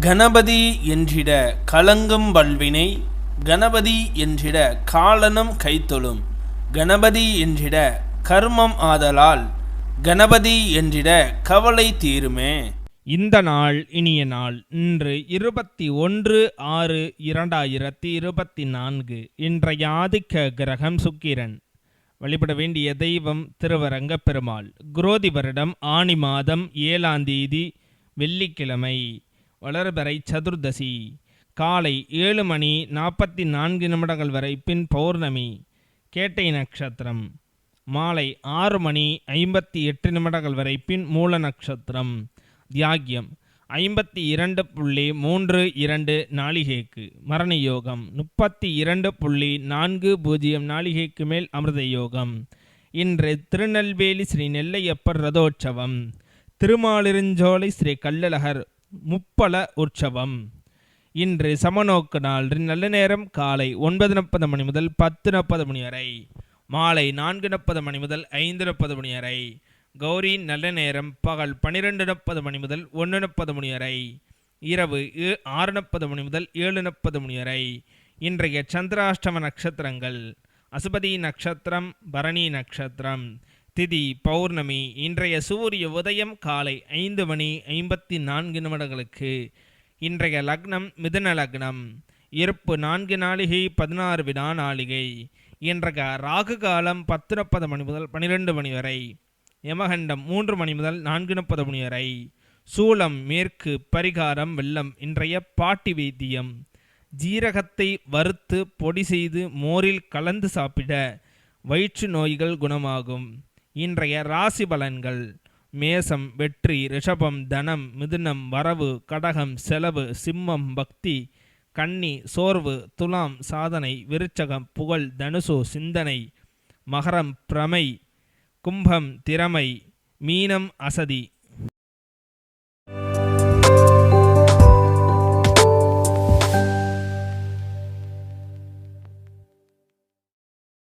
கணபதி என்றிட கலங்கும் வல்வினை கணபதி என்றிட காலனும் கைத்தொழும் கணபதி என்றிட கர்மம் ஆதலால் கணபதி என்றிட கவலை தீருமே. இந்த நாள் இனிய நாள் இன்று இருபத்தி ஒன்று ஆறு இரண்டாயிரத்தி இருபத்தி நான்கு இன்றைய ஆதிக்க கிரகம் சுக்கிரன். வழிபட வேண்டிய தெய்வம் திருவரங்கப் பெருமாள் குரோதி வருடம் ஆனி மாதம் ஏழாம் தேதி வெள்ளிக்கிழமை. வளர்பறை சதுர்தசி. காலை ஏழு மணி நாற்பத்தி நான்கு நிமிடங்கள் வரை பின் பௌர்ணமி. கேட்டை நட்சத்திரம். மாலை ஆறு மணி ஐம்பத்தி எட்டு நிமிடங்கள் வரை பின் மூல நட்சத்திரம். தியாகியம். ஐம்பத்தி இரண்டு புள்ளி மூன்று இரண்டு நாளிகைக்கு. மரண யோகம் முப்பத்தி இரண்டு புள்ளி நான்கு பூஜ்ஜியம் நாளிகைக்கு மேல் அமிர்த யோகம் இன்று திருநெல்வேலி ஸ்ரீ நெல்லையப்பர் ரதோற்சவம். திருமாலிருஞ்சோலை ஸ்ரீ கள்ளழகர் முப்பல உற்சவம். இன்று சமநோக்கு நாள். நல்ல நேரம். காலை ஒன்பது முப்பது மணி முதல் பத்து முப்பது மணி வரை. மாலை நான்கு முப்பது மணி முதல் ஐந்து முப்பது மணி வரை. கௌரி நல்ல நேரம். பகல் பன்னிரெண்டு முப்பது மணி முதல் ஒன்று முப்பது மணி வரை. இரவு ஆறு முப்பது மணி முதல் ஏழு முப்பது மணி வரை. இன்றைய சந்திராஷ்டம நட்சத்திரங்கள். அசுபதி நட்சத்திரம் பரணி நட்சத்திரம். திதி பௌர்ணமி இன்றைய சூரிய உதயம் காலை ஐந்து மணி ஐம்பத்தி நான்கு நிமிடங்களுக்கு. இன்றைய லக்னம் மிதுன லக்னம். இருப்பு நான்கு நாளிகை பதினாறு வினா நாளிகை. இன்றைய ராகு காலம் பத்து முப்பது மணி முதல் பன்னிரெண்டு மணி வரை. யமகண்டம் மூன்று மணி முதல் நான்கு முப்பது மணி வரை. சூளம் மேற்கு பரிகாரம் வெள்ளம் இன்றைய பாட்டி வைத்தியம். ஜீரகத்தை வறுத்து பொடி செய்து மோரில் கலந்து சாப்பிட வயிற்று நோய்கள் குணமாகும். இன்றைய ராசி பலன்கள். மேசம் வெற்றி ரிஷபம் தனம் மிதுனம் வரவு கடகம் செலவு சிம்மம் பக்தி கன்னி சோர்வு துலாம் சாதனை விருச்சகம் புகழ் தனுசு சிந்தனை மகரம் பிரமை கும்பம் திறமை மீனம் அசதி